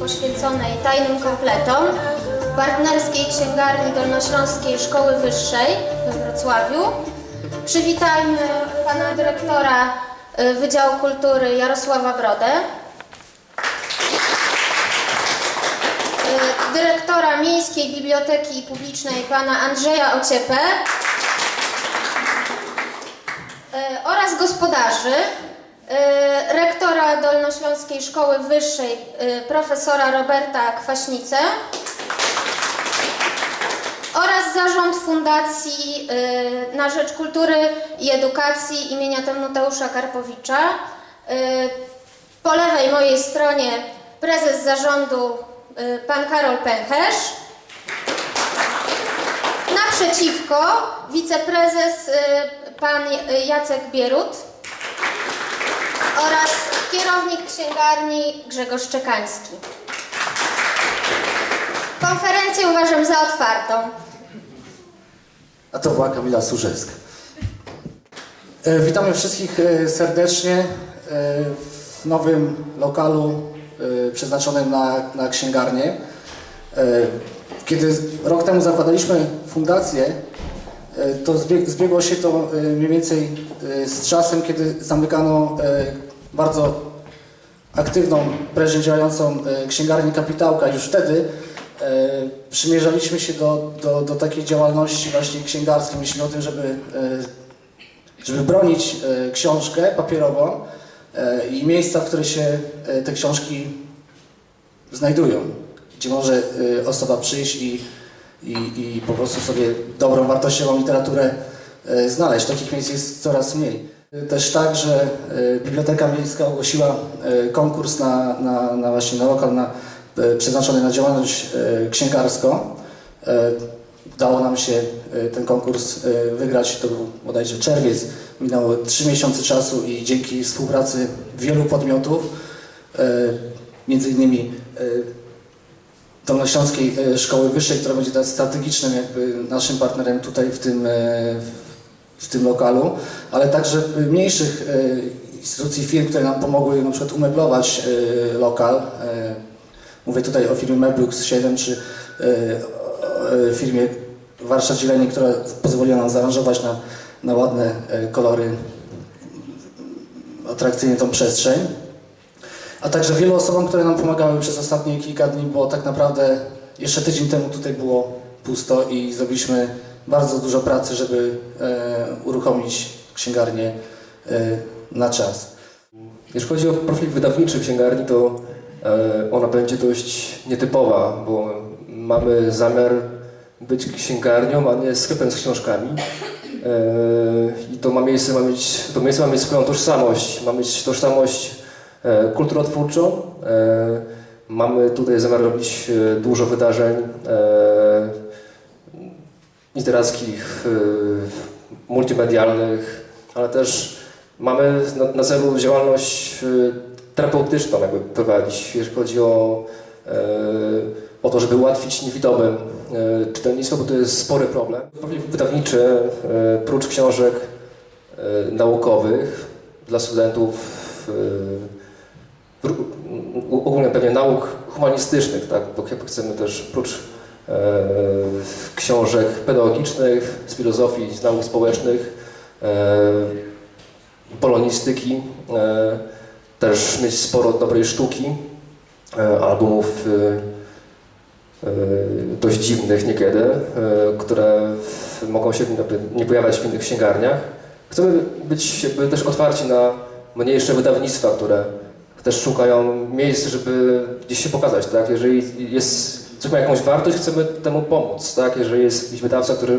poświęconej tajnym kompletom w partnerskiej księgarni Dolnośląskiej Szkoły Wyższej we Wrocławiu. Przywitajmy pana dyrektora y, Wydziału Kultury Jarosława Brodę. Y, Dyrektora Miejskiej Biblioteki Publicznej pana Andrzeja Ociepę y, oraz gospodarzy, rektora Dolnośląskiej Szkoły Wyższej y, profesora Roberta Kwaśnicę oraz zarząd Fundacji y, na Rzecz Kultury i Edukacji imienia Tymoteusza Karpowicza. Po lewej mojej stronie prezes zarządu pan Karol Pęcherz. Naprzeciwko wiceprezes pan Jacek Bierut oraz kierownik księgarni Grzegorz Czekański. Konferencję uważam za otwartą. A to była Kamila Służewska. E, Witamy wszystkich e, serdecznie e, w nowym lokalu przeznaczonym na, na księgarnię. Kiedy rok temu zakładaliśmy fundację, to zbieg, zbiegło się to mniej więcej z czasem, kiedy zamykano bardzo aktywną, prężnie działającą e, księgarnię Kapitałka. Już wtedy e, przymierzaliśmy się do, do, do takiej działalności właśnie księgarskiej. Myślimy o tym, żeby, e, żeby bronić książkę papierową i miejsca, w których się te książki znajdują, gdzie może osoba przyjść i, i, i po prostu sobie dobrą, wartościową literaturę znaleźć. Takich miejsc jest coraz mniej. Też tak, że e, Biblioteka Miejska ogłosiła e, konkurs na, na, na właśnie na lokal na, e, przeznaczony na działalność księgarską. Udało nam się ten konkurs wygrać, to był bodajże czerwiec, minęło trzy miesiące czasu i dzięki współpracy wielu podmiotów, między innymi Dolnośląskiej Szkoły Wyższej, która będzie strategicznym jakby naszym partnerem tutaj w tym, w tym lokalu, ale także mniejszych e, instytucji, firm, które nam pomogły na przykład umeblować e, lokal. E, Mówię tutaj o firmie Meblux 7 czy firmie Warsztat Zieleni, która pozwoliła nam zaaranżować na, na ładne kolory, atrakcyjnie tą przestrzeń a także wielu osobom, które nam pomagały przez ostatnie kilka dni, bo tak naprawdę jeszcze tydzień temu tutaj było pusto i zrobiliśmy bardzo dużo pracy, żeby e, uruchomić księgarnię e, na czas. Jeśli chodzi o profil wydawniczy księgarni, to e, ona będzie dość nietypowa, bo mamy zamiar być księgarnią, a nie sklepem z książkami. I to ma miejsce, ma mieć, to miejsce ma mieć swoją tożsamość, ma mieć tożsamość kulturotwórczą. Mamy tutaj zamiar robić dużo wydarzeń literackich, e, multimedialnych, ale też mamy na, celu działalność e, terapeutyczną jakby prowadzić, jeśli chodzi o, e, o to, żeby ułatwić niewidomym czytelnictwo, bo to jest spory problem. Profil wydawniczy, prócz książek naukowych dla studentów, ogólnie pewnie nauk humanistycznych, tak, bo chcemy też prócz książek pedagogicznych, z filozofii, z nauk społecznych, e, polonistyki, e, też mieć sporo dobrej sztuki, e, albumów e, e, dość dziwnych niekiedy, e, które mogą się nie pojawiać w innych księgarniach. Chcemy być jakby też otwarci na mniejsze wydawnictwa, które też szukają miejsc, żeby gdzieś się pokazać, tak? Jeżeli jest, coś ma jakąś wartość, chcemy temu pomóc, tak? Jeżeli jest jakiś wydawca, który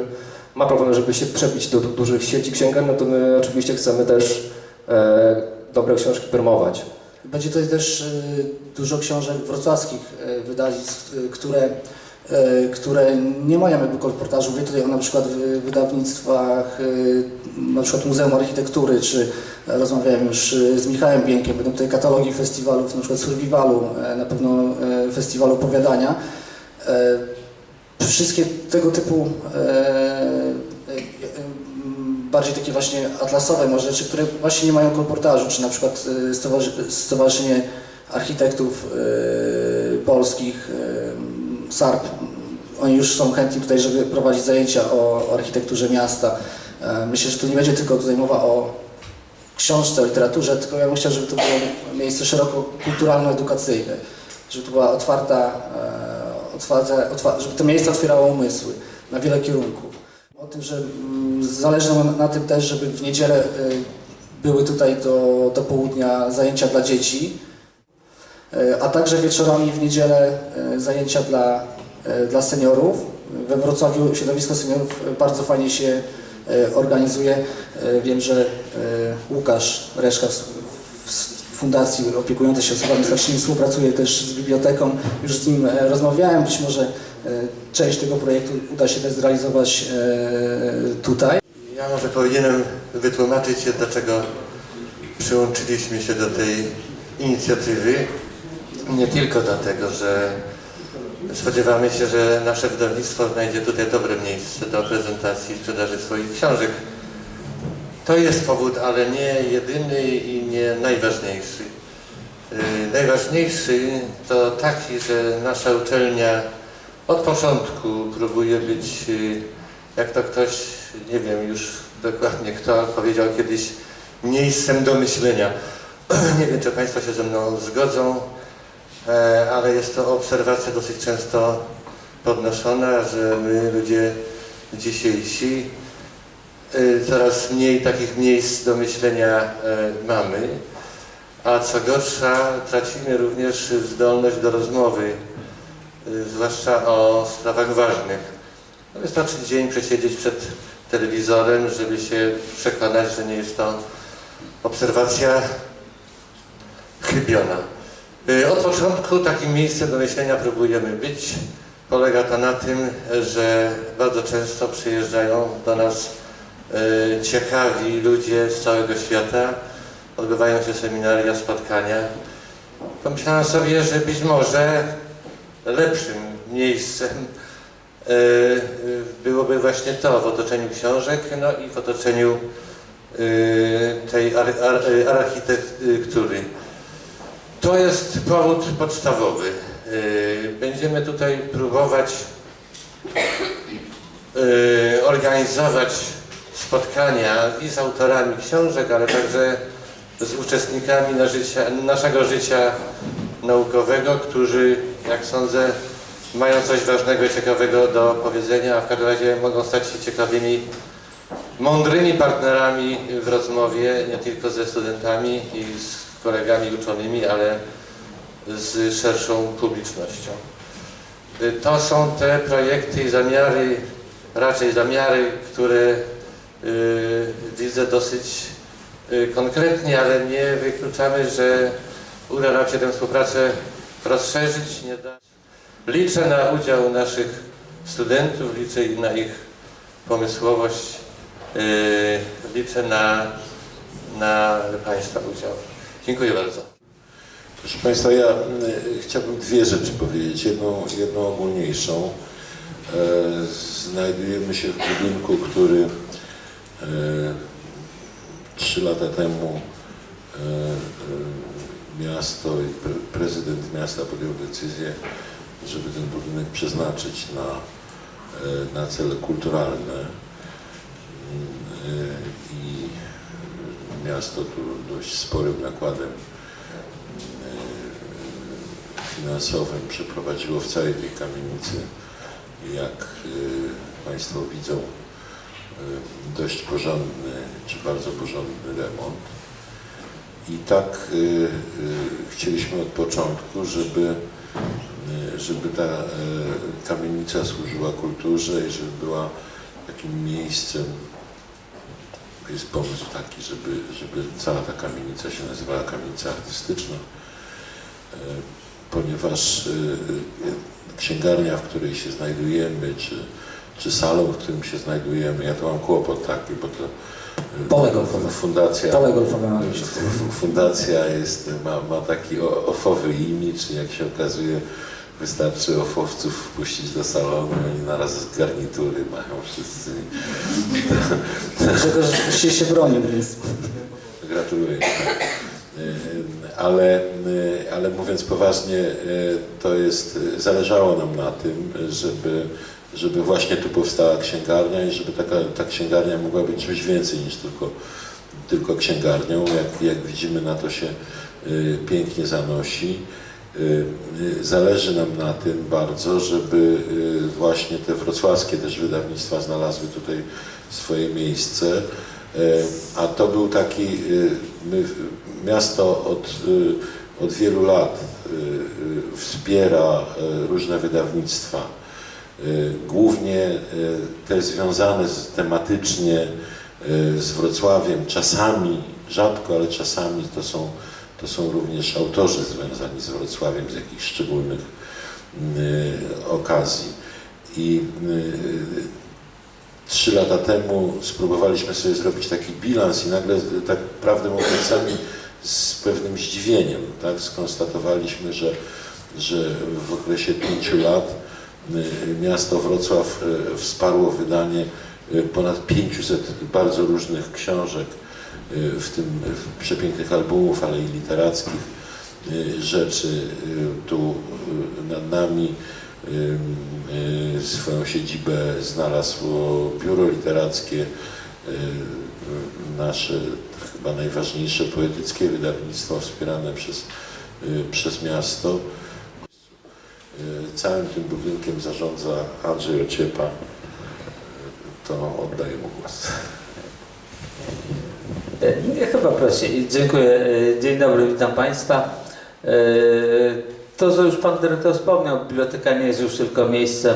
ma problem, żeby się przebić do, du- dużych sieci księgarni, no to my oczywiście chcemy też e, dobre książki promować. Będzie tutaj też e, dużo książek wrocławskich e, wydawnictw, e, które, które nie mają jakby kolportażu. Mówię tutaj o na przykład wy- wydawnictwach, na przykład Muzeum Architektury, czy rozmawiałem już z Michałem Bienkiem, będą tutaj katalogi festiwalów, na przykład Survivalu, na pewno festiwalu opowiadania. E, Wszystkie tego typu e, e, bardziej takie właśnie atlasowe może rzeczy, które właśnie nie mają kolportażu, czy na przykład stowarzy- Stowarzyszenie Architektów polskich, SARP. Oni już są chętni tutaj, żeby prowadzić zajęcia o, architekturze miasta. Myślę, że tu nie będzie tylko tutaj mowa o książce, o literaturze, tylko ja bym chciał, żeby to było miejsce szeroko kulturalno-edukacyjne, żeby to była otwarta, e, otwarte, otwa, żeby to miejsce otwierało umysły na wiele kierunków. O tym, że mm, zależy nam na tym też, żeby w niedzielę e, były tutaj do, do południa zajęcia dla dzieci, e, a także wieczorami w niedzielę e, zajęcia dla, dla seniorów. We Wrocławiu środowisko seniorów bardzo fajnie się organizuje. Wiem, że Łukasz Reszka fundacji opiekującej się osobami starszymi współpracuje też z biblioteką. Już z nim e, rozmawiałem, być może e, część tego projektu uda się też zrealizować e, tutaj. Ja może powinienem wytłumaczyć się, dlaczego przyłączyliśmy się do tej inicjatywy. Nie tylko dlatego, że spodziewamy się, że nasze wydawnictwo znajdzie tutaj dobre miejsce do prezentacji i sprzedaży swoich książek. To jest powód, ale nie jedyny i nie najważniejszy. Yy, Najważniejszy to taki, że nasza uczelnia od początku próbuje być, yy, jak to ktoś, nie wiem już dokładnie kto powiedział kiedyś, miejscem do myślenia. Nie wiem, czy Państwo się ze mną zgodzą, e, ale jest to obserwacja dosyć często podnoszona, że my, ludzie dzisiejsi, y, coraz mniej takich miejsc do myślenia e, mamy, a co gorsza, tracimy również zdolność do rozmowy, y, zwłaszcza o sprawach ważnych. No wystarczy dzień przesiedzieć przed telewizorem, żeby się przekonać, że nie jest to obserwacja chybiona. Y, Od początku takim miejscem do myślenia próbujemy być. Polega to na tym, że bardzo często przyjeżdżają do nas y, ciekawi ludzie z całego świata. Odbywają się seminaria, spotkania. Pomyślałem sobie, że być może lepszym miejscem y, byłoby właśnie to w otoczeniu książek, no i w otoczeniu y, tej ar, ar, architektury. To jest powód podstawowy. Będziemy tutaj próbować organizować spotkania i z autorami książek, ale także z uczestnikami na życia, naszego życia naukowego, którzy, jak sądzę, mają coś ważnego i ciekawego do powiedzenia, a w każdym razie mogą stać się ciekawymi, mądrymi partnerami w rozmowie, nie tylko ze studentami i z kolegami uczonymi, ale z szerszą publicznością. To są te projekty i zamiary, raczej zamiary, które widzę dosyć y, konkretnie, ale nie wykluczamy, że uda nam się tę współpracę rozszerzyć. Nie da... Liczę na udział naszych studentów, liczę na ich pomysłowość, yy, liczę na, na Państwa udział. Dziękuję bardzo. Proszę Państwa, ja chciałbym dwie rzeczy powiedzieć. Jedną, jedną ogólniejszą. E, znajdujemy się w budynku, który trzy lata temu e, e, miasto i pre, prezydent miasta podjął decyzję, żeby ten budynek przeznaczyć na, e, na cele kulturalne. E, I miasto tu dość sporym nakładem finansowym przeprowadziło w całej tej kamienicy, jak Państwo widzą, dość porządny, czy bardzo porządny remont. I tak y, y, chcieliśmy od początku, żeby, y, żeby ta y, kamienica służyła kulturze i żeby była takim miejscem, jest pomysł taki, żeby, żeby cała ta kamienica się nazywała kamienica artystyczna ponieważ y, y, księgarnia, w której się znajdujemy, czy, czy salon, w którym się znajdujemy, ja tu mam kłopot taki, bo to y, Pole golfowe. fundacja, Pole golfowe ma być. fundacja jest, ma, ma taki ofowy imidż, jak się okazuje, wystarczy ofowców wpuścić do salonu i naraz z garnitury mają wszyscy. Dlatego, że się, się broni, więc Gratuluję. E, ale, y, ale mówiąc poważnie, y, to jest, zależało nam na tym, żeby, żeby właśnie tu powstała księgarnia i żeby taka, ta księgarnia mogła być czymś więcej niż tylko, tylko księgarnią. Jak, jak widzimy, na to się y, pięknie zanosi. Y, y, Zależy nam na tym bardzo, żeby właśnie te wrocławskie też wydawnictwa znalazły tutaj swoje miejsce. A to był taki, my, miasto od, od wielu lat wspiera różne wydawnictwa, głównie y, te związane z, tematycznie y, z Wrocławiem, czasami, rzadko, ale czasami to są to są również autorzy związani z Wrocławiem z jakichś szczególnych y, okazji. I y, trzy lata temu spróbowaliśmy sobie zrobić taki bilans i nagle, tak prawdę mówiąc, sami z pewnym zdziwieniem tak, skonstatowaliśmy, że, że w okresie pięciu lat y, miasto Wrocław y, wsparło wydanie y, ponad 500 bardzo różnych książek, y, w tym y, przepięknych albumów, ale i literackich y, rzeczy. Y, Tu y, nad nami y, y, swoją siedzibę znalazło biuro literackie, y, y, nasze chyba najważniejsze poetyckie wydawnictwo wspierane przez, y, przez miasto. Y, Całym tym budynkiem zarządza Andrzej Ociepa. Y, To oddaję mu głos. Nie, chyba prościej. Dziękuję. E, Dzień dobry, witam Państwa. E, To, co już Pan Dyrektor wspomniał, biblioteka nie jest już tylko miejscem,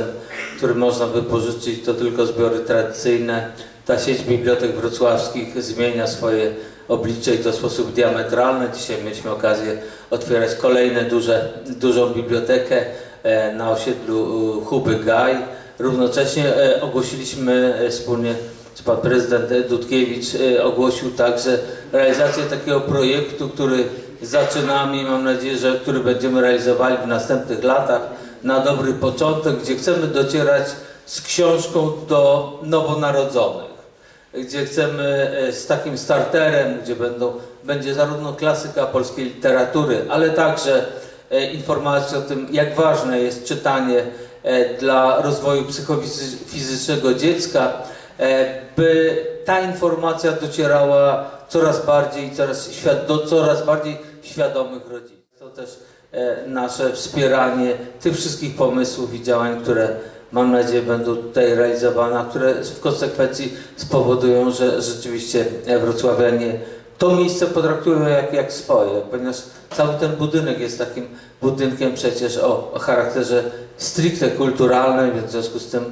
w którym można wypożyczyć to tylko zbiory tradycyjne. Ta sieć bibliotek wrocławskich zmienia swoje oblicze i to w sposób diametralny. Dzisiaj mieliśmy okazję otwierać kolejne duże, dużą bibliotekę na osiedlu e, Huby Gaj. Równocześnie e, ogłosiliśmy e, wspólnie czy pan prezydent Dudkiewicz e, ogłosił także realizację takiego projektu, który zaczynamy i mam nadzieję, że który będziemy realizowali w następnych latach na dobry początek, gdzie chcemy docierać z książką do nowonarodzonych, gdzie chcemy e, z takim starterem, gdzie będą, będzie zarówno klasyka polskiej literatury, ale także e, informacje o tym, jak ważne jest czytanie e, dla rozwoju psychofizycznego dziecka, e, by ta informacja docierała coraz bardziej, coraz do coraz bardziej świadomych rodziców. To też nasze wspieranie tych wszystkich pomysłów i działań, które mam nadzieję będą tutaj realizowane, które w konsekwencji spowodują, że rzeczywiście wrocławianie to miejsce potraktują jak, jak swoje, ponieważ cały ten budynek jest takim budynkiem przecież o, o charakterze stricte kulturalnym, więc w związku z tym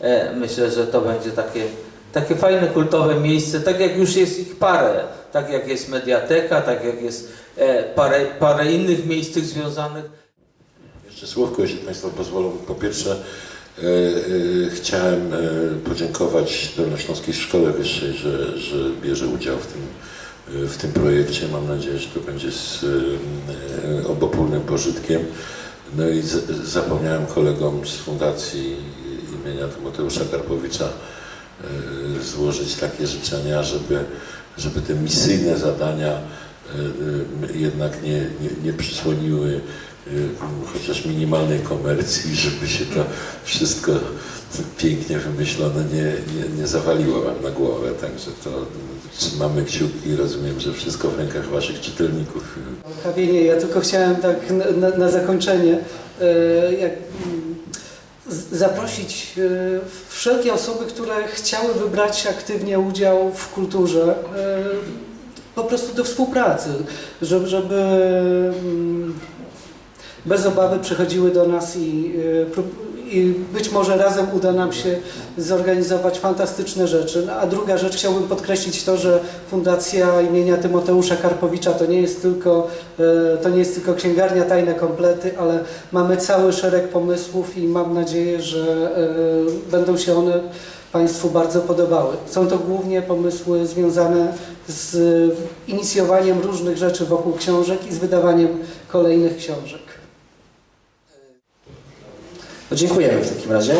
e, myślę, że to będzie takie, takie fajne, kultowe miejsce, tak jak już jest ich parę, tak jak jest mediateka, tak jak jest e, parę, parę innych miejsc tych związanych. Jeszcze słówko, jeśli Państwo pozwolą. Po pierwsze, e, e, chciałem e, podziękować Dolnośląskiej Szkole Wyższej, że, że bierze udział w tym, w tym projekcie. Mam nadzieję, że to będzie z e, obopólnym pożytkiem. No i z, zapomniałem kolegom z Fundacji imienia Tymoteusza Karpowicza złożyć takie życzenia, żeby, żeby te misyjne zadania jednak nie, nie, nie przysłoniły y, chociaż minimalnej komercji, żeby się to wszystko pięknie wymyślone nie, nie, nie zawaliło wam na głowę. Także to trzymamy kciuki rozumiem, że wszystko w rękach waszych czytelników. Kawienie, ja tylko chciałem tak na, na, zakończenie e, jak, zaprosić e, wszelkie osoby, które chciały wybrać aktywnie udział w kulturze, e, po prostu do współpracy, żeby, żeby mm, bez obawy przychodziły do nas i, prób- i być może razem uda nam się zorganizować fantastyczne rzeczy. No, A druga rzecz, chciałbym podkreślić to, że Fundacja imienia Tymoteusza Karpowicza to nie jest tylko, e, to nie jest tylko księgarnia Tajne Komplety, ale mamy cały szereg pomysłów i mam nadzieję, że e, będą się one Państwu bardzo podobały. Są to głównie pomysły związane z inicjowaniem różnych rzeczy wokół książek i z wydawaniem kolejnych książek. No, dziękujemy w takim razie.